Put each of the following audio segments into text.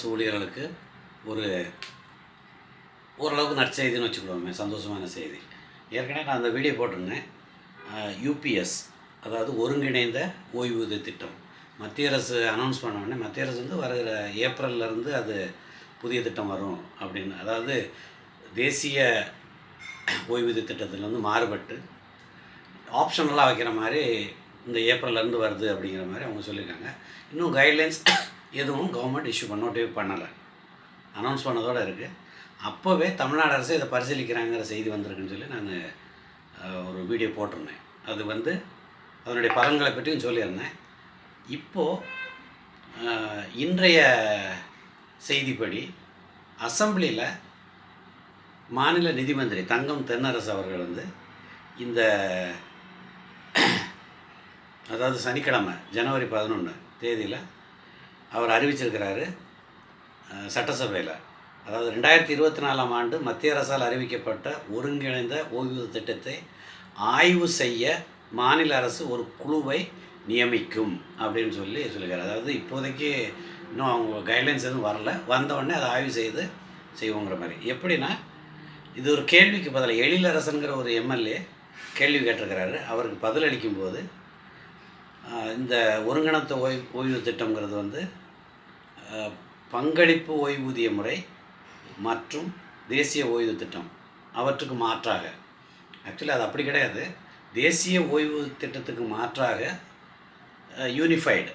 அரசு ஊழியர்களுக்கு ஒரு ஓரளவுக்கு நற்செய்தின்னு வச்சுக்கிடுவோமே சந்தோஷமான செய்தி. ஏற்கனவே நான் அந்த வீடியோ போட்டிருந்தேன். யூபிஎஸ் அதாவது ஒருங்கிணைந்த ஓய்வூதிய திட்டம். மத்திய அரசு அனௌன்ஸ் பண்ண உடனே மத்திய அரசு வந்து வருகிற ஏப்ரல்லேருந்து அது புதிய திட்டம் வரும் அப்படின்னு. அதாவது தேசிய ஓய்வூதிய திட்டத்திலேருந்து மாறுபட்டு ஆப்ஷனலாக வைக்கிற மாதிரி இந்த ஏப்ரல்லேருந்து வருது அப்படிங்கிற மாதிரி அவங்க சொல்லியிருக்காங்க. இன்னும் கைட்லைன்ஸ் எதுவும் கவர்மெண்ட் இஷ்யூ பண்ணோட்டே பண்ணலை. அனௌன்ஸ் பண்ணதோடு இருக்குது அப்போவே தமிழ்நாடு அரசு இதை பரிசீலிக்கிறாங்கிற செய்தி வந்திருக்குன்னு சொல்லி நான் ஒரு வீடியோ போட்டிருந்தேன். அது வந்து அதனுடைய பலன்களை பற்றியும் சொல்லியிருந்தேன். இப்போது இன்றைய செய்திப்படி அசம்பிளியில் மாநில நிதி மந்திரி தங்கம் தென்னரசு அவர்கள் வந்து இந்த அதாவது சனிக்கிழமை ஜனவரி பதினொன்று தேதியில் அவர் அறிவிச்சிருக்கிறாரு சட்டசபையில். அதாவது ரெண்டாயிரத்தி இருபத்தி நாலாம் ஆண்டு மத்திய அரசால் அறிவிக்கப்பட்ட ஒருங்கிணைந்த ஓய்வூதிய திட்டத்தை ஆய்வு செய்ய மாநில அரசு ஒரு குழுவை நியமிக்கும் அப்படின்னு சொல்லி சொல்லுகிறார் அதாவது இப்போதைக்கு இன்னும் அவங்க கைட்லைன்ஸ் எதுவும் வரல. வந்தவுடனே அதை ஆய்வு செய்து செய்வோங்கிற மாதிரி. எப்படின்னா இது ஒரு கேள்விக்கு பதில் எழிலரசனுங்கிற ஒரு எம்எல்ஏ கேள்வி கேட்டிருக்கிறாரு. அவருக்கு பதில் அளிக்கும்போது இந்த ஒருங்கிணைந்த ஓய்வு ஓய்வு திட்டங்கிறது வந்து பங்களிப்பு ஓய்வூதிய முறை மற்றும் தேசிய ஓய்வு திட்டம் அவற்றுக்கு மாற்றாக. ஆக்சுவலி அது அப்படி கிடையாது. தேசிய ஓய்வு திட்டத்துக்கு மாற்றாக யூனிஃபைடு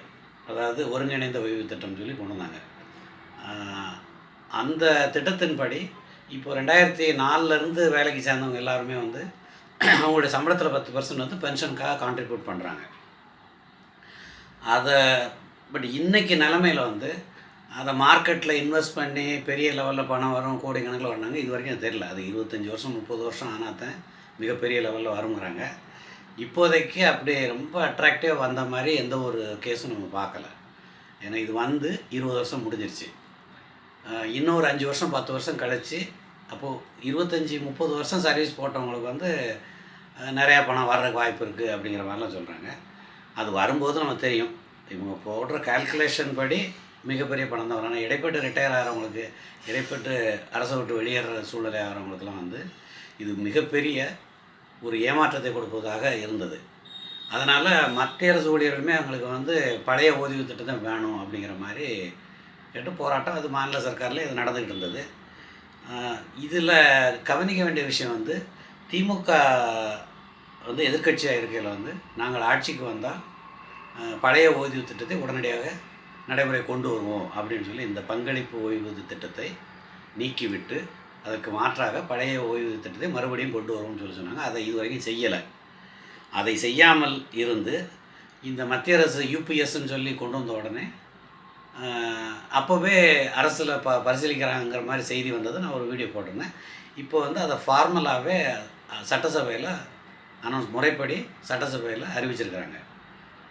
அதாவது ஒருங்கிணைந்த ஓய்வு திட்டம் சொல்லி கொண்டு வந்தாங்க. அந்த திட்டத்தின்படி இப்போ ரெண்டாயிரத்தி நாலுலேருந்து வேலைக்கு சேர்ந்தவங்க எல்லாருமே வந்து அவங்களுடைய சம்பளத்தில் பத்து பர்சன்ட் வந்து பென்ஷனுக்காக கான்ட்ரிபியூட் பண்ணுறாங்க அதை பட் இன்றைக்கி நிலமையில் வந்து அதை மார்க்கெட்டில் இன்வெஸ்ட் பண்ணி பெரிய லெவலில் பணம் வரும் கோடி கணக்கில் வராங்க இது வரைக்கும் தெரியல. அது இருபத்தஞ்சி வருஷம் முப்பது வருஷம் ஆனால் தான் மிகப்பெரிய லெவலில் வருங்கிறாங்க இப்போதைக்கு அப்படியே ரொம்ப அட்ராக்டிவாக வந்த மாதிரி எந்த ஒரு கேஸும் நம்ம பார்க்கல. ஏன்னா இது வந்து இருபது வருஷம் முடிஞ்சிருச்சு. இன்னொரு அஞ்சு வருஷம் பத்து வருஷம் கழிச்சு அப்போது இருபத்தஞ்சி முப்பது வருஷம் சர்வீஸ் போட்டவங்களுக்கு வந்து நிறையா பணம் வர்றதுக்கு வாய்ப்பு இருக்குது அப்படிங்கிற மாதிரிலாம் சொல்கிறாங்க அது வரும்போது நமக்கு தெரியும். இவங்க போடுற கால்குலேஷன் படி மிகப்பெரிய பணம் தான் வரும். ஆனால் இடைப்பட்டு ரிட்டையர் ஆகிறவங்களுக்கு இடைப்பட்டு அரசை விட்டு வெளியேற சூழ்நிலை ஆகிறவங்களுக்குலாம் வந்து இது மிகப்பெரிய ஒரு ஏமாற்றத்தை கொடுப்பதாக இருந்தது. அதனால் மத்திய அரசு ஊழியர்களுமே அவங்களுக்கு வந்து பழைய ஓய்வு திட்டம் தான் வேணும் அப்படிங்கிற மாதிரி கேட்டு போராட்டம் அது மாநில சர்க்காரில் இது நடந்துக்கிட்டு இருந்தது. இதில் கவனிக்க வேண்டிய விஷயம் வந்து திமுக வந்து எதிர்க்கட்சியாக இருக்கையில் வந்து நாங்கள் ஆட்சிக்கு வந்தால் பழைய ஓய்வு திட்டத்தை உடனடியாக நடைமுறை கொண்டு வருவோம் அப்படின்னு சொல்லி இந்த பங்களிப்பு ஓய்வூதிய திட்டத்தை நீக்கிவிட்டு அதற்கு மாற்றாக பழைய ஓய்வூதிய திட்டத்தை மறுபடியும் கொண்டு வருவோம்னு சொல்லி சொன்னாங்க. அதை இதுவரைக்கும் செய்யலை. அதை செய்யாமல் இருந்து இந்த மத்திய அரசு யூபிஎஸ்ன்னு சொல்லி கொண்டு வந்த உடனே அப்போவே அரசில் ப பரிசீலிக்கிறாங்கிற மாதிரி செய்தி வந்தது நான் ஒரு வீடியோ போட்டிருந்தேன். இப்போ வந்து அதை ஃபார்மலாகவே சட்டசபையில் அனௌன்ஸ் முறைப்படி சட்டசபையில் அறிவிச்சிருக்கிறாங்க.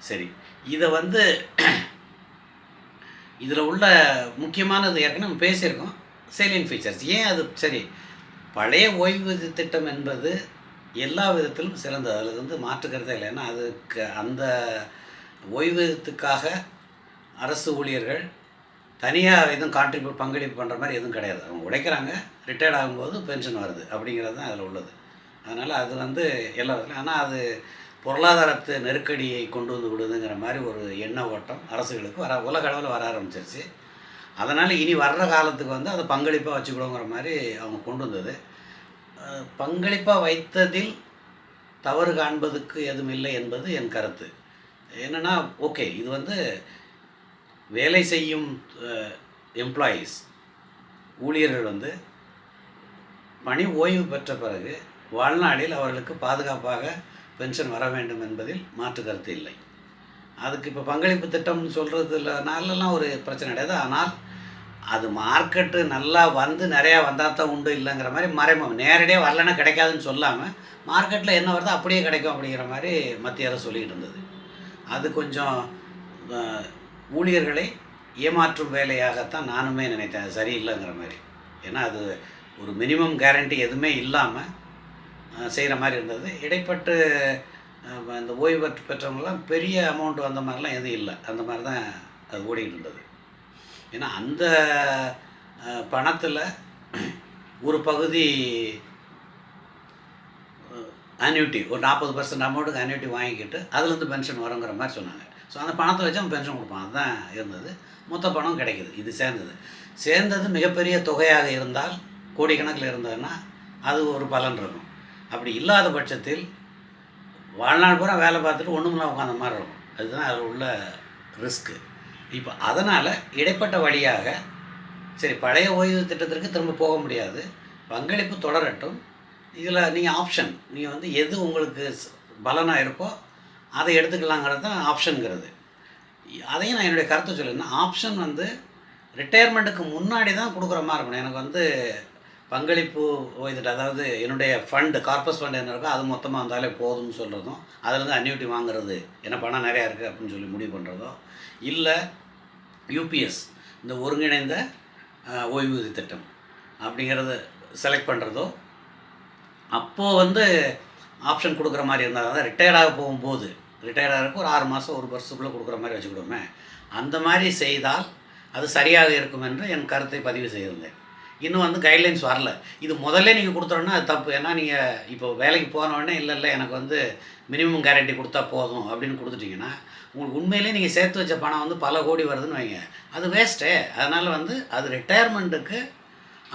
சரி இதை வந்து இதில் உள்ள முக்கியமானது ஏற்கனவே நம்ம பேசியிருக்கோம் சேலியன் ஃபீச்சர்ஸ் ஏன் அது சரி? பழைய ஓய்வூதிய திட்டம் என்பது எல்லா விதத்திலும் சிறந்தது. அதில் வந்து மாற்றுக்கிறதே இல்லை. ஏன்னா அதுக்கு அந்த ஓய்வூதியத்துக்காக அரசு ஊழியர்கள் தனியாக எதுவும் கான்ட்ரிபியூட் பங்களிப்பு பண்ணுற மாதிரி எதுவும் கிடையாது. அவங்க உடைக்கிறாங்க ரிட்டையர்ட் ஆகும்போது பென்ஷன் வருது அப்படிங்கிறது தான் அதில் உள்ளது. அதனால் அது வந்து எல்லா விதத்துலையும் ஆனால் அது பொருளாதாரத்து நெருக்கடியை கொண்டு வந்து விடுதுங்கிற மாதிரி ஒரு எண்ண ஓட்டம் அரசுகளுக்கு வர உலக அளவில் வர ஆரம்பிச்சிருச்சு. அதனால் இனி வர்ற காலத்துக்கு வந்து அதை பங்களிப்பாக வச்சுக்கிடுங்கிற மாதிரி அவங்க கொண்டு வந்தது. பங்களிப்பாக வைத்ததில் தவறு காண்பதுக்கு எதுவும் இல்லை என்பது என் கருத்து. என்னென்னா ஓகே இது வந்து வேலை செய்யும் எம்ப்ளாயீஸ் ஊழியர்கள் வந்து பணி ஓய்வு பெற்ற பிறகு வாழ்நாளில் அவர்களுக்கு பாதுகாப்பாக பென்ஷன் வர வேண்டும் என்பதில் மாற்று கருத்து இல்லை. அதுக்கு இப்போ பங்களிப்பு திட்டம்னு சொல்கிறதுலனாலலாம் ஒரு பிரச்சனை கிடையாது. ஆனால் அது மார்க்கெட்டு நல்லா வந்து நிறையா வந்தால் தான் உண்டு இல்லைங்கிற மாதிரி மறைமுகம் நேரடியாக வரலன்னா கிடைக்காதுன்னு சொல்லாமல் மார்க்கெட்டில் என்ன வருதோ அப்படியே கிடைக்கும் அப்படிங்கிற மாதிரி மத்திய அரசு சொல்லிக்கிட்டு இருந்தது. அது கொஞ்சம் ஊழியர்களை ஏமாற்றும் வேலையாகத்தான் நானுமே நினைத்தேன். சரியில்லைங்கிற மாதிரி. ஏன்னா அது ஒரு மினிமம் கேரண்டி எதுவுமே இல்லாமல் செய்கிற மாதிரி இருந்தது. இடைப்பட்டு இந்த ஓய்வு பெற்று பெற்றவங்களாம் பெரிய அமௌண்ட் வந்த மாதிரிலாம் எதுவும் இல்லை. அந்த மாதிரி தான் அது ஓடிக்கிட்டு இருந்தது. ஏன்னா அந்த பணத்தில் ஒரு பகுதி அன்யூட்டி ஒரு நாற்பது பர்சன்ட் அமௌண்ட்டுக்கு அன்யூட்டி வாங்கிக்கிட்டு அதுலேருந்து பென்ஷன் வருங்கிற மாதிரி சொன்னாங்க. ஸோ அந்த பணத்தை வச்சு அவன் பென்ஷன் கொடுப்பான் அதுதான் இருந்தது. மொத்த பணம் கிடைக்கிது. இது சேர்ந்தது. சேர்ந்தது மிகப்பெரிய தொகையாக இருந்தால் கோடிக்கணக்கில் இருந்ததுன்னா அது ஒரு பலன் இருக்கும். அப்படி இல்லாத பட்சத்தில் வாழ்நாள் பூரா வேலை பார்த்துட்டு ஒன்றுமில்ல உட்காந்த மாதிரி இருக்கும். அதுதான் அதில் உள்ள ரிஸ்க்கு இப்போ அதனால் இடைப்பட்ட வழியாக சரி பழைய ஓய்வு திட்டத்திற்கு திரும்ப போக முடியாது. பங்களிப்பு தொடரட்டும். இதில் நீங்கள் ஆப்ஷன் நீங்கள் வந்து எது உங்களுக்கு பலனாக இருக்கோ அதை எடுத்துக்கலாங்கிறது தான் ஆப்ஷனுங்கிறது அதையும் நான் என்னுடைய கருத்தை சொல்லியிருந்தேன் ஆப்ஷன் வந்து ரிட்டையர்மெண்ட்டுக்கு முன்னாடி தான் கொடுக்குற மாதிரி இருக்கணும். எனக்கு வந்து பங்களிப்பு ஓய்ந்துட்டு அதாவது என்னுடைய ஃபண்டு கார்பஸ் ஃபண்ட் என்ன இருக்கோ அது மொத்தமாக வந்தாலே போதும்னு சொல்கிறதும் அதுலேருந்து அன்யூட்டி வாங்குறது என்ன பணம் நிறையா இருக்குது அப்படின்னு சொல்லி முடிவு பண்ணுறதோ இல்லை யூபிஎஸ் இந்த ஒருங்கிணைந்த ஓய்வூதிய திட்டம் அப்படிங்கிறது செலக்ட் பண்ணுறதோ அப்போது வந்து ஆப்ஷன் கொடுக்குற மாதிரி இருந்தால் தான் ரிட்டையர்டாக போகும்போது ரிட்டையர்டாக ஒரு ஆறு மாதம் ஒரு வருஷத்துக்குள்ளே கொடுக்குற மாதிரி வச்சுக்கிடுவோமே அந்த மாதிரி செய்தால் அது சரியாக இருக்கும் என்று என் கருத்தை பதிவு செய்திருந்தேன் இன்னும் வந்து கைட்லைன்ஸ் வரல. இது முதல்ல நீங்கள் கொடுத்தோன்னா அது தப்பு. ஏன்னா நீங்கள் இப்போ வேலைக்கு போன உடனே இல்லை இல்லை எனக்கு வந்து மினிமம் கேரண்டி கொடுத்தா போதும் அப்படின்னு கொடுத்துட்டிங்கன்னா உங்களுக்கு உண்மையிலேயே நீங்கள் சேர்த்து வச்ச பணம் வந்து பல கோடி வருதுன்னு வைங்க. அது வேஸ்ட்டே அதனால் வந்து அது ரிட்டையர்மெண்ட்டுக்கு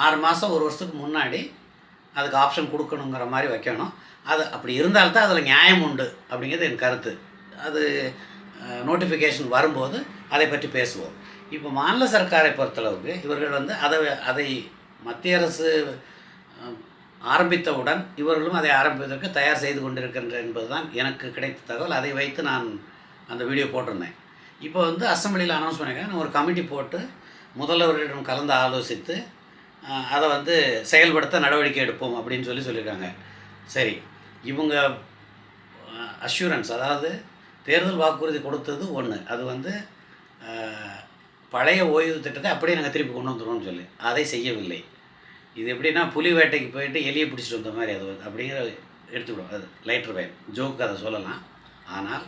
ஆறு மாதம் ஒரு வருஷத்துக்கு முன்னாடி அதுக்கு ஆப்ஷன் கொடுக்கணுங்கிற மாதிரி வைக்கணும். அது அப்படி இருந்தால்தான் அதில் நியாயம் உண்டு அப்படிங்கிறது என் கருத்து. அது நோட்டிஃபிகேஷன் வரும்போது அதை பற்றி பேசுவோம். இப்போ மாநில சர்க்காரை பொறுத்தளவுக்கு இவர்கள் வந்து அதை அதை மத்திய அரசு ஆரம்பித்தவுடன் இவர்களும் அதை ஆரம்பிப்பதற்கு தயார் செய்து கொண்டிருக்கின்ற என்பதுதான் எனக்கு கிடைத்த தகவல். அதை வைத்து நான் அந்த வீடியோ போட்டிருந்தேன். இப்போ வந்து அசம்பிளியில் அனௌன்ஸ் பண்ணியிருக்காங்க. ஒரு கமிட்டி போட்டு முதல்வர்களிடம் கலந்து ஆலோசித்து அதை வந்து செயல்படுத்த நடவடிக்கை எடுப்போம் அப்படின்னு சொல்லி சொல்லியிருக்காங்க. சரி இவங்க அஷூரன்ஸ் அதாவது தேர்தல் வாக்குறுதி கொடுத்தது ஒன்று அது வந்து பழைய ஓய்வு திட்டத்தை அப்படியே நாங்கள் திருப்பி கொண்டு வந்துடுவோம்னு சொல்லி. அதை செய்யவில்லை. இது எப்படின்னா புலி வேட்டைக்கு போயிட்டு எலியை பிடிச்சிட்டு வந்த மாதிரி அது அப்படிங்கிற எடுத்துவிடும் அது லைட்டர் பயன். ஜோக்கு அதை சொல்லலாம். ஆனால்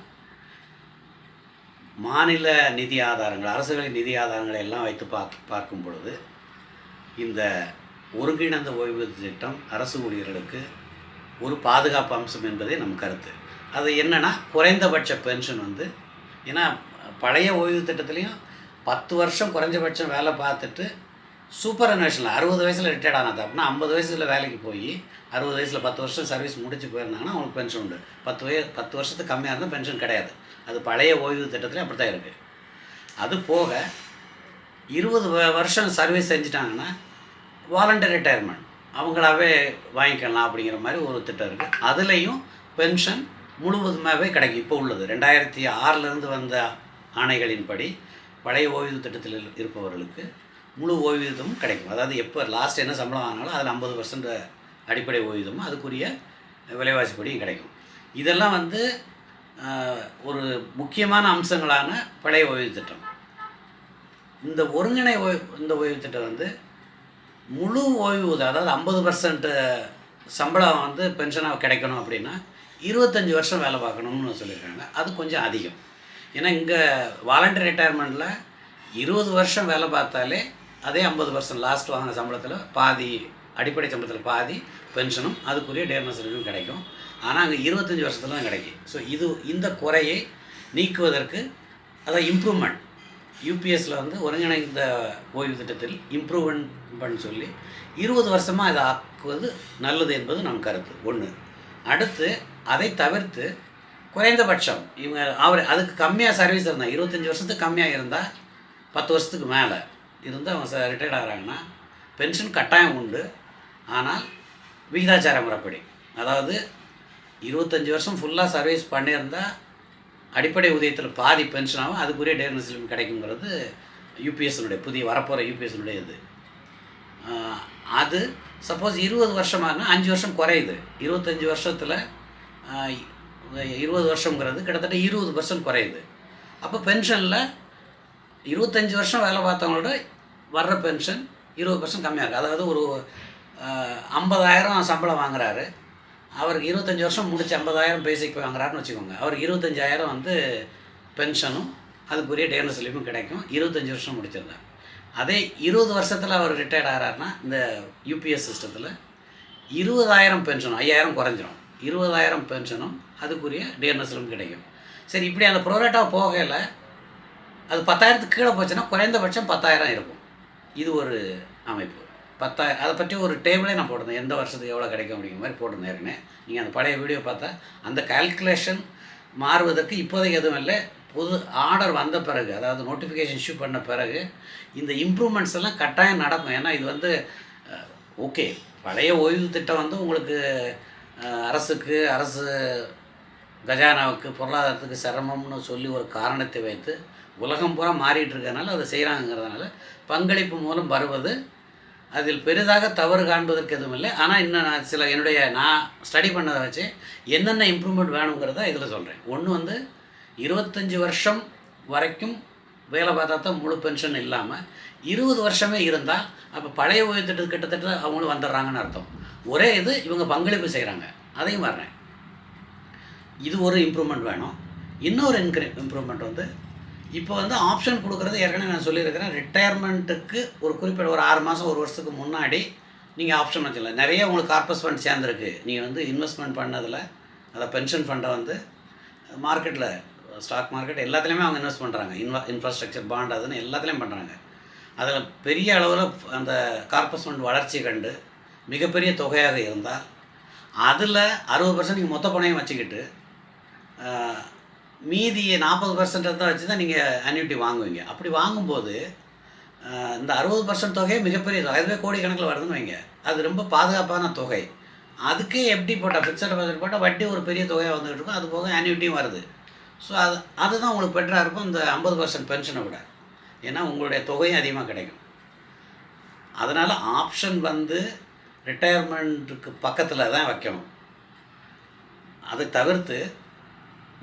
மாநில நிதி ஆதாரங்கள் அரசுகளின் நிதி ஆதாரங்களை எல்லாம் வைத்து பார்க்க பார்க்கும் பொழுது இந்த ஒருங்கிணைந்த ஓய்வு திட்டம் அரசு ஊழியர்களுக்கு ஒரு பாதுகாப்பு அம்சம் என்பதே நம் கருத்து. அது என்னென்னா குறைந்தபட்ச பென்ஷன் வந்து ஏன்னா பழைய ஓய்வு திட்டத்துலேயும் பத்து வருஷம் குறைஞ்சபட்சம் வேலை பார்த்துட்டு சூப்பர் அன்வேஷனில் அறுபது வயசில் ரிட்டையர்ட் ஆனது. அப்படின்னா ஐம்பது வயசில் வேலைக்கு போய் அறுபது வயசில் பத்து வருஷம் சர்வீஸ் முடிச்சு போயிருந்தாங்கன்னா அவங்களுக்கு பென்ஷன் உண்டு. பத்து வய பத்து வருஷத்துக்கு கம்மியாக இருந்தால் பென்ஷன் கிடையாது. அது பழைய ஓய்வு திட்டத்தில் அப்படி தான் இருக்குது அது போக இருபது வ- வருஷம் சர்வீஸ் செஞ்சுட்டாங்கன்னா வாலண்டர் ரிட்டையர்மெண்ட் அவங்களாவே வாங்கிக்கலாம் அப்படிங்கிற மாதிரி ஒரு திட்டம் இருக்குது அதுலேயும் பென்ஷன் முழுவதுமாகவே கிடைக்கும். இப்போ உள்ளது. ரெண்டாயிரத்தி ஆறிலேருந்து வந்த ஆணைகளின்படி பழைய ஓய்வு திட்டத்தில் இருப்பவர்களுக்கு முழு ஓய்வூதியமும் கிடைக்கும். அதாவது எப்போ லாஸ்ட் என்ன சம்பளம் ஆனாலும் அதில் ஐம்பது பர்சன்ட் அடிப்படை ஓய்வூதியமும் அதுக்குரிய விலைவாசிப்படியும் கிடைக்கும். இதெல்லாம் வந்து ஒரு முக்கியமான அம்சங்களான பழைய ஓய்வு திட்டம். இந்த ஒருங்கிணை ஓய்வு இந்த ஓய்வு திட்டம் வந்து முழு ஓய்வூதியம் அதாவது ஐம்பது பர்சன்ட் சம்பளம் வந்து பென்ஷனாக கிடைக்கணும் அப்படின்னா இருபத்தஞ்சி வருஷம் வேலை பார்க்கணும்னு சொல்லியிருக்காங்க. அது கொஞ்சம் அதிகம். ஏன்னா இங்கே வாலண்டரி ரிட்டையர்மெண்ட்டில் இருபது வருஷம் வேலை பார்த்தாலே அதே ஐம்பது பர்சன்ட் லாஸ்ட் வாங்கின சம்பளத்தில் பாதி அடிப்படை சம்பளத்தில் பாதி பென்ஷனும் அதுக்குரிய டேர்னஸ் கிடைக்கும். ஆனால் அங்கே இருபத்தஞ்சி வருஷத்துல தான் கிடைக்கும். ஸோ இது இந்த குறையை நீக்குவதற்கு அதான் இம்ப்ரூவ்மெண்ட் யூபிஎஸ்சில் வந்து ஒருங்கிணைந்த ஓய்வு திட்டத்தில் இம்ப்ரூவ்மெண்ட் சொல்லி இருபது வருஷமாக இதை ஆக்குவது நல்லது என்பது நம் கருத்து. ஒன்று அடுத்து அதை தவிர்த்து குறைந்தபட்சம் இவங்க அவர் அதுக்கு கம்மியாக சர்வீஸ் இருந்தால் இருபத்தஞ்சி வருஷத்துக்கு கம்மியாக இருந்தால் பத்து வருஷத்துக்கு மேலே இருந்து அவங்க ரிட்டையர்ட் ஆகிறாங்கன்னா பென்ஷன் கட்டாயம் உண்டு. ஆனால் விகிதாச்சார முறைப்படி. அதாவது இருபத்தஞ்சி வருஷம் ஃபுல்லாக சர்வீஸ் பண்ணியிருந்தால் அடிப்படை ஊதியத்தில் பாதி பென்ஷனாகவும் அதுக்குரிய டேர்னஸ் லிமிட் கிடைக்குங்கிறது யூபிஎஸ்னுடைய புதிய வரப்போகிற யூபிஎஸ்னுடைய இது. அது சப்போஸ் இருபது வருஷமானா அஞ்சு வருஷம் குறையுது. இருபத்தஞ்சி வருஷத்தில் இருபது வருஷங்கிறது கிட்டத்தட்ட இருபது பர்சன்ட் குறையுது. அப்போ பென்ஷனில் இருபத்தஞ்சி வருஷம் வேலை பார்த்தவங்களோட வர்ற பென்ஷன் இருபது பர்சன்ட் கம்மியாக இருக்குது அதாவது ஒரு ஐம்பதாயிரம் சம்பளம் வாங்குறாரு. அவருக்கு இருபத்தஞ்சி வருஷம் முடிச்சு ஐம்பதாயிரம் பேசிக் போய் வாங்குறாருன்னு வச்சுக்கோங்க. அவருக்கு இருபத்தஞ்சாயிரம் வந்து பென்ஷனும் அதுக்குரிய டேர்னஸ் லீவும் கிடைக்கும். இருபத்தஞ்சி வருஷம் முடிச்சிருந்தார். அதே இருபது வருஷத்தில் அவர் ரிட்டையர்ட் ஆகிறாருன்னா இந்த யூபிஎஸ் சிஸ்டத்தில் இருபதாயிரம் பென்ஷனும் ஐயாயிரம் குறைஞ்சிரும். இருபதாயிரம் பென்ஷனும் அதுக்குரிய டிஎன்எஸ்லும் கிடைக்கும். சரி இப்படி அந்த ப்ரோரேட்டாக போகையில் அது பத்தாயிரத்துக்கு கீழே போச்சுன்னா குறைந்தபட்சம் பத்தாயிரம் இருக்கும். இது ஒரு அமைப்பு. பத்தாயிரம் அதை பற்றி ஒரு டேபிளே நான் போட்டிருந்தேன். எந்த வருஷத்துக்கு எவ்வளோ கிடைக்கும் அப்படிங்கிற மாதிரி போட்டிருந்தேன் ஏற்கனவே. நீங்கள் அந்த பழைய வீடியோ பார்த்தா அந்த கால்குலேஷன் மாறுவதற்கு இப்போதைக்கு எதுவும் இல்லை. புது ஆர்டர் வந்த பிறகு அதாவது நோட்டிஃபிகேஷன் இஷ்யூ பண்ண பிறகு இந்த இம்ப்ரூவ்மெண்ட்ஸ் எல்லாம் கட்டாயம் நடக்கும். ஏன்னா இது வந்து ஓகே பழைய ஓய்வு திட்டம் வந்து உங்களுக்கு அரசுக்கு அரசு கஜானாவுக்கு பொருளாதாரத்துக்கு சிரமம்னு சொல்லி ஒரு காரணத்தை வைத்து உலகம் பூரா மாறிட்டு இருக்கிறதுனால அதை செய்கிறாங்கிறதுனால பங்களிப்பு மூலம் வருவது அதில் பெரிதாக தவறு காண்பதற்கு எதுவும் இல்லை. ஆனால் இன்னும் நான் சில என்னுடைய நான் ஸ்டடி பண்ணதை வச்சு என்னென்ன இம்ப்ரூவ்மெண்ட் வேணுங்கிறத இதில் சொல்கிறேன் ஒன்று வந்து இருபத்தஞ்சி வருஷம் வரைக்கும் வேலை பார்த்தா தான் முழு பென்ஷன் இல்லாமல் இருபது வருஷமே இருந்தால் அப்போ பழைய ஓய்வு திட்டத்துக்கு கிட்டத்தட்ட அவங்களும் வந்துடுறாங்கன்னு அர்த்தம். ஒரே இது இவங்க பங்களிப்பு செய்கிறாங்க அதையும் வர்றேன் இது ஒரு இம்ப்ரூவ்மெண்ட் வேணும். இன்னொரு இன்க்ரி இம்ப்ரூவ்மெண்ட் வந்து இப்போ வந்து ஆப்ஷன் கொடுக்குறது ஏற்கனவே நான் சொல்லியிருக்கிறேன். ரிட்டையர்மெண்ட்டுக்கு ஒரு குறிப்பிட்ட ஒரு ஆறு மாதம் ஒரு வருஷத்துக்கு முன்னாடி நீங்கள் ஆப்ஷன் வச்சுக்கலாம். நிறைய உங்களுக்கு கார்பஸ் ஃபண்ட் சேர்ந்துருக்கு. நீங்கள் வந்து இன்வெஸ்ட்மெண்ட் பண்ணதில் அதை பென்ஷன் ஃபண்டை வந்து மார்க்கெட்டில் ஸ்டாக் மார்க்கெட் எல்லாத்துலேயுமே அவங்க இன்வெஸ்ட் பண்ணுறாங்க இன்வா இன்ஃப்ராஸ்ட்ரக்சர் பாண்ட் அதுன்னு எல்லாத்துலேயும் பண்ணுறாங்க அதில் பெரிய அளவில் அந்த கார்பஸ் ஃபண்ட் வளர்ச்சி கண்டு மிகப்பெரிய தொகையாக இருந்தால் அதில் அறுபது பர்சன்ட் நீங்கள் மொத்த பணையும் வச்சுக்கிட்டு மீதியை நாற்பது பர்சன்ட் தான் வச்சு தான் நீங்கள் அன்யூட்டி வாங்குவீங்க. அப்படி வாங்கும்போது இந்த அறுபது பர்சன்ட் தொகை மிகப்பெரிய தொகை. அதுவே கோடிக்கணக்கில் வருதுன்னு வைங்க. அது ரொம்ப பாதுகாப்பான தொகை. அதுக்கே எப்படி போட்டால் ஃபிக்ஸட் டெபாசிட் போட்டால் வட்டி ஒரு பெரிய தொகையாக வந்துகிட்டு இருக்கும். அது போக அன்யூட்டியும் வருது. ஸோ அது அதுதான் உங்களுக்கு பெட்டராக இருக்கும் இந்த ஐம்பது பர்சன்ட் பென்ஷனை விட. ஏன்னா உங்களுடைய தொகையும் அதிகமாக கிடைக்கும். அதனால் ஆப்ஷன் வந்து ரிட்டையர்மெண்ட்டுக்கு பக்கத்தில் தான் வைக்கணும். அதை தவிர்த்து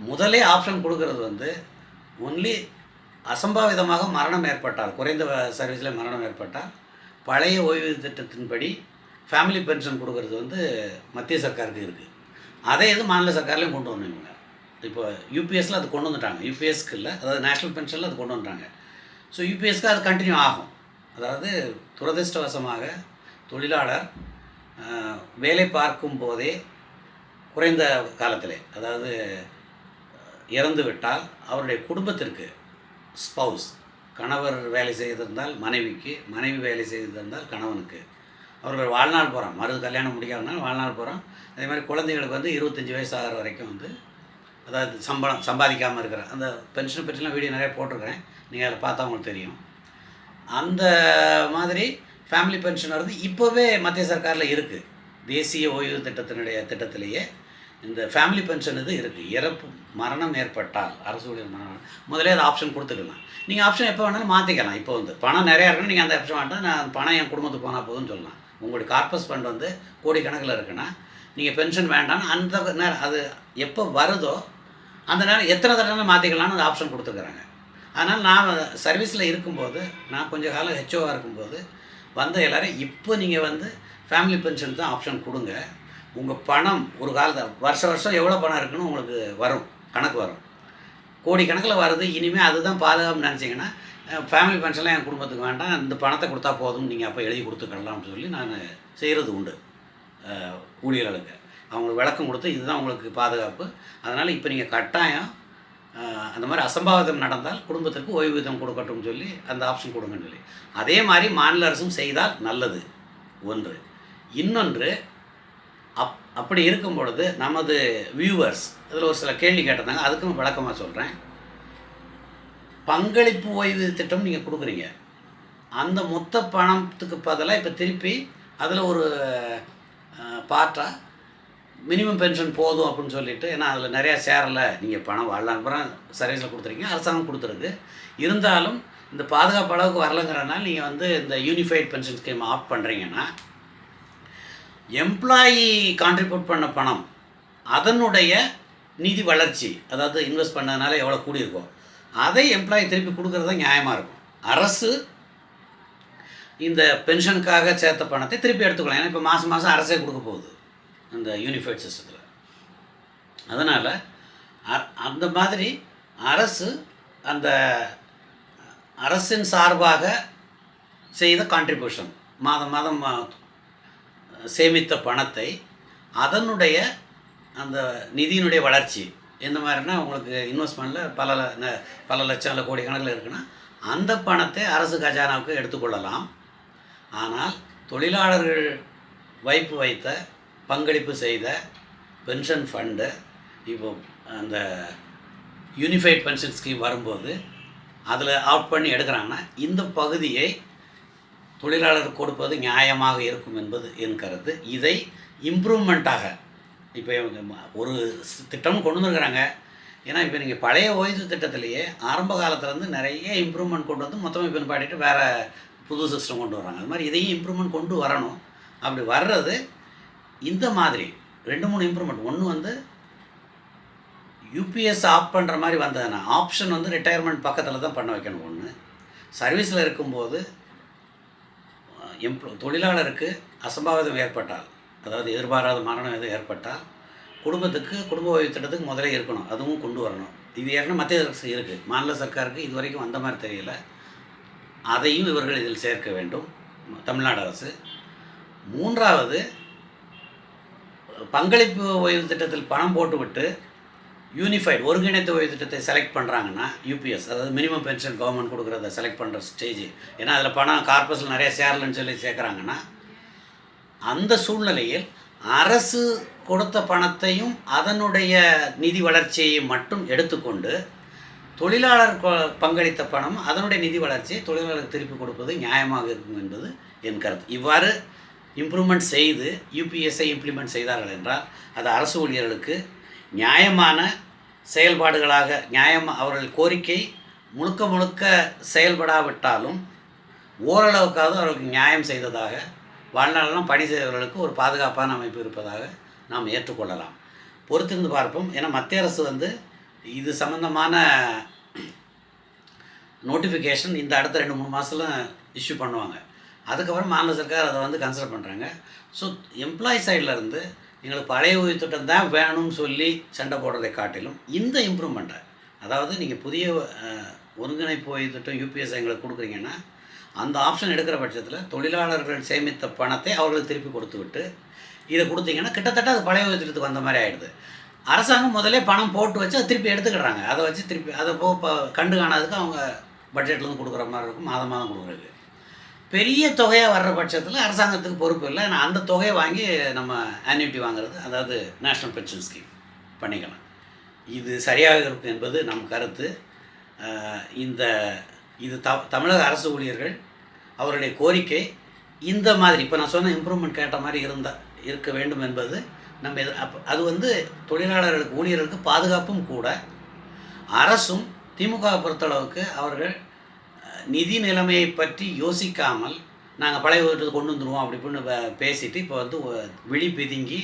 முதலே ஆப்ஷன் கொடுக்கறது வந்து ஒன்லி அசம்பாவிதமாக மரணம் ஏற்பட்டால் குறைந்த சர்வீஸில் மரணம் ஏற்பட்டால் பழைய ஓய்வு திட்டத்தின்படி ஃபேமிலி பென்ஷன் கொடுக்கறது வந்து மத்திய சர்க்காருக்கு இருக்குது அதே இது மாநில சர்க்கார்லேயும் கொண்டு வந்தாங்க. இப்போ யூபிஎஸ்சில் அது கொண்டு வந்துட்டாங்க. யூபிஎஸ்க்கு இல்லை அதாவது நேஷ்னல் பென்ஷனில் அது கொண்டு வந்துட்டாங்க. ஸோ யூபிஎஸ்க்கு அது கண்டினியூ ஆகும். அதாவது துரதிர்ஷ்டவசமாக தொழிலாளர் வேலை பார்க்கும் போதே குறைந்த காலத்தில் அதாவது இறந்து விட்டால் அவருடைய குடும்பத்திற்கு ஸ்பௌஸ் கணவர் வேலை செய்திருந்தால் மனைவிக்கு மனைவி வேலை செய்திருந்தால் கணவனுக்கு. அவர்கள் வாழ்நாள் போகிறோம் மறு கல்யாணம் முடிக்காதனால வாழ்நாள் போகிறோம் அதே மாதிரி குழந்தைகளுக்கு வந்து இருபத்தஞ்சி வயசு ஆகிற வரைக்கும் வந்து அதாவது சம்பளம் சம்பாதிக்காமல் இருக்கிற அந்த பென்ஷன் பற்றிலாம் வீடியோ நிறைய போட்டிருக்கிறேன். நீங்கள் அதை பார்த்தா உங்களுக்கு தெரியும். அந்த மாதிரி ஃபேமிலி பென்ஷன் வந்து இப்போவே மத்திய சர்க்காரில் இருக்குது தேசிய ஓய்வு திட்டத்தினுடைய திட்டத்திலேயே இந்த ஃபேமிலி பென்ஷன் இது இருக்குது இறப்பு மரணம் ஏற்பட்டால் அரசு ஊழியர் மரணம் முதலே அது ஆப்ஷன் கொடுத்துக்கலாம். நீங்கள் ஆப்ஷன் எப்போ வேணாலும் மாற்றிக்கலாம் இப்போ வந்து பணம் நிறையா இருக்குன்னு நீங்கள் அந்த ஆப்ஷன் வேண்டாம் நான் பணம் என் குடும்பத்துக்கு போனால் போதும்னு சொல்லலாம். உங்களுடைய கார்பஸ் ஃபண்ட் வந்து கோடிக்கணக்கில் இருக்குன்னா நீங்கள் பென்ஷன் வேண்டாம்னு அந்த நேரம் அது எப்போ வருதோ அந்த நேரம் எத்தனை தடவை மாற்றிக்கலாம்னு அந்த ஆப்ஷன் கொடுத்துருக்குறாங்க. அதனால் நான் சர்வீஸில் இருக்கும்போது நான் கொஞ்சம் காலம் ஹெச்ஓவாக இருக்கும்போது வந்த எல்லாரும் இப்போ நீங்கள் வந்து ஃபேமிலி பென்ஷன் தான் ஆப்ஷன் கொடுங்க. உங்கள் பணம் ஒரு காலத்தை வருஷ வருஷம் எவ்வளோ பணம் இருக்குன்னு உங்களுக்கு வரும் கணக்கு வரும். கோடி கணக்கில் வருது இனிமேல் அதுதான் பாதுகாப்புன்னு நினச்சிங்கன்னா ஃபேமிலி பென்ஷன்லாம் என் குடும்பத்துக்கு வேண்டாம் இந்த பணத்தை கொடுத்தா போதும் நீங்கள் அப்போ எழுதி கொடுத்துக்கலாம்னு சொல்லி நான் செய்கிறது உண்டு ஊழியர்களுக்கு. அவங்களுக்கு விளக்கம் கொடுத்து இதுதான் உங்களுக்கு பாதுகாப்பு. அதனால் இப்போ நீங்கள் கட்டாயம் அந்த மாதிரி அசம்பாவிதம் நடந்தால் குடும்பத்திற்கு ஓய்வூதியம் கொடுக்கட்டும் சொல்லி அந்த ஆப்ஷன் கொடுங்கன்னு சொல்லி. அதே மாதிரி மாநில அரசும் செய்தால் நல்லது. ஒன்று. இன்னொன்று அப் அப்படி இருக்கும் பொழுது நமது வியூவர்ஸ் இதில் ஒரு சில கேள்வி கேட்டிருந்தாங்க அதுக்கும் விளக்கமாக சொல்கிறேன் பங்களிப்பு ஓய்வு திட்டம் நீங்கள் கொடுக்குறீங்க. அந்த மொத்த பணத்துக்கு பதிலாக இப்போ திருப்பி அதில் ஒரு பார்ட்டாக மினிமம் பென்ஷன் போதும் அப்படின்னு சொல்லிட்டு ஏன்னா அதில் நிறையா சேரலை நீங்கள் பணம் வரலாம் அப்புறம் சர்வீஸில் கொடுத்துருக்கீங்க. அரசாங்கம் கொடுத்துருக்கு. இருந்தாலும் இந்த பாதுகாப்பு அளவுக்கு வரலங்கிறனால நீங்கள் வந்து இந்த யூனிஃபைட் பென்ஷன் ஸ்கீம் ஆஃப் பண்ணுறீங்கன்னா எம்ப்ளாயி கான்ட்ரிபியூட் பண்ண பணம் அதனுடைய நிதி வளர்ச்சி அதாவது இன்வெஸ்ட் பண்ணதுனால எவ்வளோ கூடியிருக்கோ அதை எம்ப்ளாயி திருப்பி கொடுக்குறது தான் நியாயமாக இருக்கும். அரசு இந்த பென்ஷனுக்காக சேர்த்த பணத்தை திருப்பி எடுத்துக்கலாம். ஏன்னா இப்போ மாதம் மாதம் அரசே கொடுக்க போகுது. அந்த யூனிஃபைட் சிஸ்டத்தில் அதனால் அந்த மாதிரி அரசு அந்த அரசின் சார்பாக செய்த கான்ட்ரிபியூஷன் மாதம் மாதம் சேமித்த பணத்தை அதனுடைய அந்த நிதியினுடைய வளர்ச்சி எந்த மாதிரினா உங்களுக்கு இன்வெஸ்ட்மெண்ட்டில் பல ந- பல லட்சம் இல்லை கோடி கணக்கில் இருக்குன்னா அந்த பணத்தை அரசு கஜானாவுக்கு எடுத்துக்கொள்ளலாம். ஆனால் தொழிலாளர்கள் வைப்பு வைத்த பங்களிப்பு செய்த பென்ஷன் ஃபண்டு இப்போ அந்த யூனிஃபைட் பென்ஷன் ஸ்கீம் வரும்போது அதில் அவுட் பண்ணி எடுக்கிறாங்கன்னா இந்த பகுதியை தொழிலாளருக்கு கொடுப்பது நியாயமாக இருக்கும் என்பது என் கருத்து. இதை இம்ப்ரூவ்மெண்ட்டாக இப்போ ம- ஒரு திட்டமும் திட்டம் கொண்டு வந்துருக்குறாங்க. ஏன்னா இப்போ நீங்கள் பழைய ஓய்வு திட்டத்திலேயே ஆரம்ப காலத்துலேருந்து நிறைய இம்ப்ரூவ்மெண்ட் கொண்டு வந்து மொத்தமாக இப்போ வேறு புது சிஸ்டம் கொண்டு வராங்க அது மாதிரி இதையும் இம்ப்ரூவ்மெண்ட் கொண்டு வரணும். அப்படி வர்றது இந்த மாதிரி ரெண்டு மூணு இம்ப்ரூவ்மெண்ட் ஒன்று வந்து யூபிஎஸ் ஆஃப் பண்ணுற மாதிரி வந்ததுன்னா ஆப்ஷன் வந்து ரிட்டையர்மெண்ட் பக்கத்தில் தான் பண்ண வைக்கணும் ஒன்று சர்வீஸில் இருக்கும்போது எம்ப்ளோ தொழிலாளருக்கு அசம்பாவிதம் ஏற்பட்டால் அதாவது எதிர்பாராத மரணம் எதுவும் ஏற்பட்டால் குடும்பத்துக்கு குடும்ப ஓய்வு திட்டத்துக்கு முதலே இருக்கணும். அதுவும் கொண்டு வரணும். இது ஏற்கனவே மத்திய அரசு இருக்குது மாநில சர்க்காருக்கு இது வரைக்கும் வந்த மாதிரி தெரியல. அதையும் இவர்கள் இதில் சேர்க்க வேண்டும். தமிழ்நாடு அரசு. மூன்றாவது பங்களிப்பு ஓய்வு திட்டத்தில் பணம் போட்டுவிட்டு யூனிஃபைட் ஒருங்கிணைத்த ஓய்வு திட்டத்தை செலக்ட் பண்ணுறாங்கன்னா யூபிஎஸ் அதாவது மினிமம் பென்ஷன் கவர்மெண்ட் கொடுக்குறத செலக்ட் பண்ணுற ஸ்டேஜ் ஏன்னா அதில் பணம் கார்பஸில் நிறைய சேரலன்னு சொல்லி சேர்க்குறாங்கன்னா அந்த சூழ்நிலையில் அரசு கொடுத்த பணத்தையும் அதனுடைய நிதி வளர்ச்சியையும் மட்டும் எடுத்துக்கொண்டு தொழிலாளர் கொ- பங்களித்த பணம் அதனுடைய நிதி வளர்ச்சியை தொழிலாளருக்கு திருப்பி கொடுப்பது நியாயமாக இருக்கும் என்பது என் கருத்து. இவ்வாறு இம்ப்ரூவ்மெண்ட் செய்து யூபிஎஸ்ஐ இம்ப்ளிமெண்ட் செய்தார்கள் என்றால் அது அரசு ஊழியர்களுக்கு நியாயமான செயல்பாடுகளாக நியாயம் அவர்கள் கோரிக்கை முழுக்க முழுக்க செயல்படாவிட்டாலும் ஓரளவுக்காவது அவர்களுக்கு நியாயம் செய்ததாக வாழ்நாளெல்லாம் பணி செய்தவர்களுக்கு ஒரு பாதுகாப்பான அமைப்பு இருப்பதாக நாம் ஏற்றுக்கொள்ளலாம். பொறுத்திருந்து பார்ப்போம். ஏன்னா மத்திய அரசு வந்து இது சம்மந்தமான நோட்டிஃபிகேஷன் இந்த அடுத்த ரெண்டு மூணு மாதத்துல இஷ்யூ பண்ணுவாங்க. அதுக்கப்புறம் மாநில சர்க்கார் அதை வந்து கன்சிடர் பண்ணுறாங்க ஸோ எம்ப்ளாயி இருந்து எங்களுக்கு பழைய ஓய்வு திட்டம் தான் வேணும்னு சொல்லி சண்டை போடுறதை காட்டிலும் இந்த இம்ப்ரூவ்மெண்ட்டை அதாவது நீங்கள் புதிய ஒருங்கிணைப்பு ஓய்வு திட்டம் யூபிஎஸ் எங்களுக்கு கொடுக்குறீங்கன்னா அந்த ஆப்ஷன் எடுக்கிற பட்சத்தில் தொழிலாளர்கள் சேமித்த பணத்தை அவர்களுக்கு திருப்பி கொடுத்து விட்டு இதை கொடுத்தீங்கன்னா கிட்டத்தட்ட அது பழைய ஓய்வு திட்டத்துக்கு வந்த மாதிரி ஆகிடுது அரசாங்கம் முதலே பணம் போட்டு வச்சு அதை திருப்பி எடுத்துக்கிடுறாங்க அதை வச்சு திருப்பி அதை போ கண்டு காணாததுக்கு அவங்க பட்ஜெட்லேருந்து கொடுக்குற மாதிரி இருக்கும். மாதம் மாதம் கொடுக்குறது பெரிய தொகையாக வர்ற பட்சத்தில் அரசாங்கத்துக்கு பொறுப்பு இல்லை. ஆனால் அந்த தொகையை வாங்கி நம்ம ஆன்யூட்டி வாங்குறது அதாவது நேஷ்னல் பென்ஷன் ஸ்கீம் பண்ணிக்கலாம். இது சரியாக இருக்கும் என்பது நம் கருத்து. இந்த இது த தமிழக அரசு ஊழியர்கள் அவருடைய கோரிக்கை இந்த மாதிரி இப்போ நான் சொன்ன இம்ப்ரூவ்மெண்ட் கேட்ட மாதிரி இருந்தால் இருக்க வேண்டும் என்பது நம்ம எது அப்போ அது வந்து தொழிலாளர்களுக்கு ஊழியர்களுக்கு பாதுகாப்பும் கூட. அரசும் திமுக பொறுத்தளவுக்கு அவர்கள் நிதி நிலைமையை பற்றி யோசிக்காமல் நாங்கள் பழைய வீட்டுக்கு கொண்டு வந்துடுவோம் அப்படி இப்படின்னு பேசிட்டு இப்போ வந்து விழி பிதுங்கி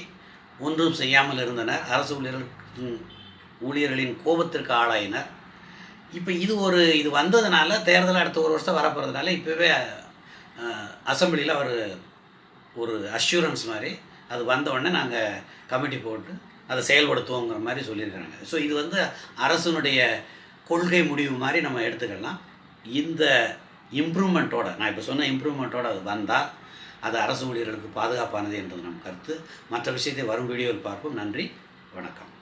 ஒன்றும் செய்யாமல் இருந்தனர். அரசு ஊழியர்கள் ஊழியர்களின் கோபத்திற்கு ஆளாயினர். இப்போ இது ஒரு இது வந்ததுனால தேர்தல் அடுத்த ஒரு வருஷம் வரப்போகிறதுனால இப்போவே அசம்பிளியில் அவர் ஒரு அஷூரன்ஸ் மாதிரி அது வந்தவுடனே நாங்கள் கமிட்டி போட்டு அதை செயல்படுத்துவோங்கிற மாதிரி சொல்லியிருக்கிறாங்க ஸோ இது வந்து அரசனுடைய கொள்கை முடிவு மாதிரி நம்ம எடுத்துக்கலாம். இந்த இம்ப்ரூவ்மெண்ட்டோட நான் இப்போ சொன்ன இம்ப்ரூவ்மெண்ட்டோட அது வந்தால் அது அரசு ஊழியர்களுக்கு பாதுகாப்பானது என்பது நம் கருத்து. மற்ற விஷயத்தை வரும் வீடியோவில் பார்ப்போம். நன்றி. வணக்கம்.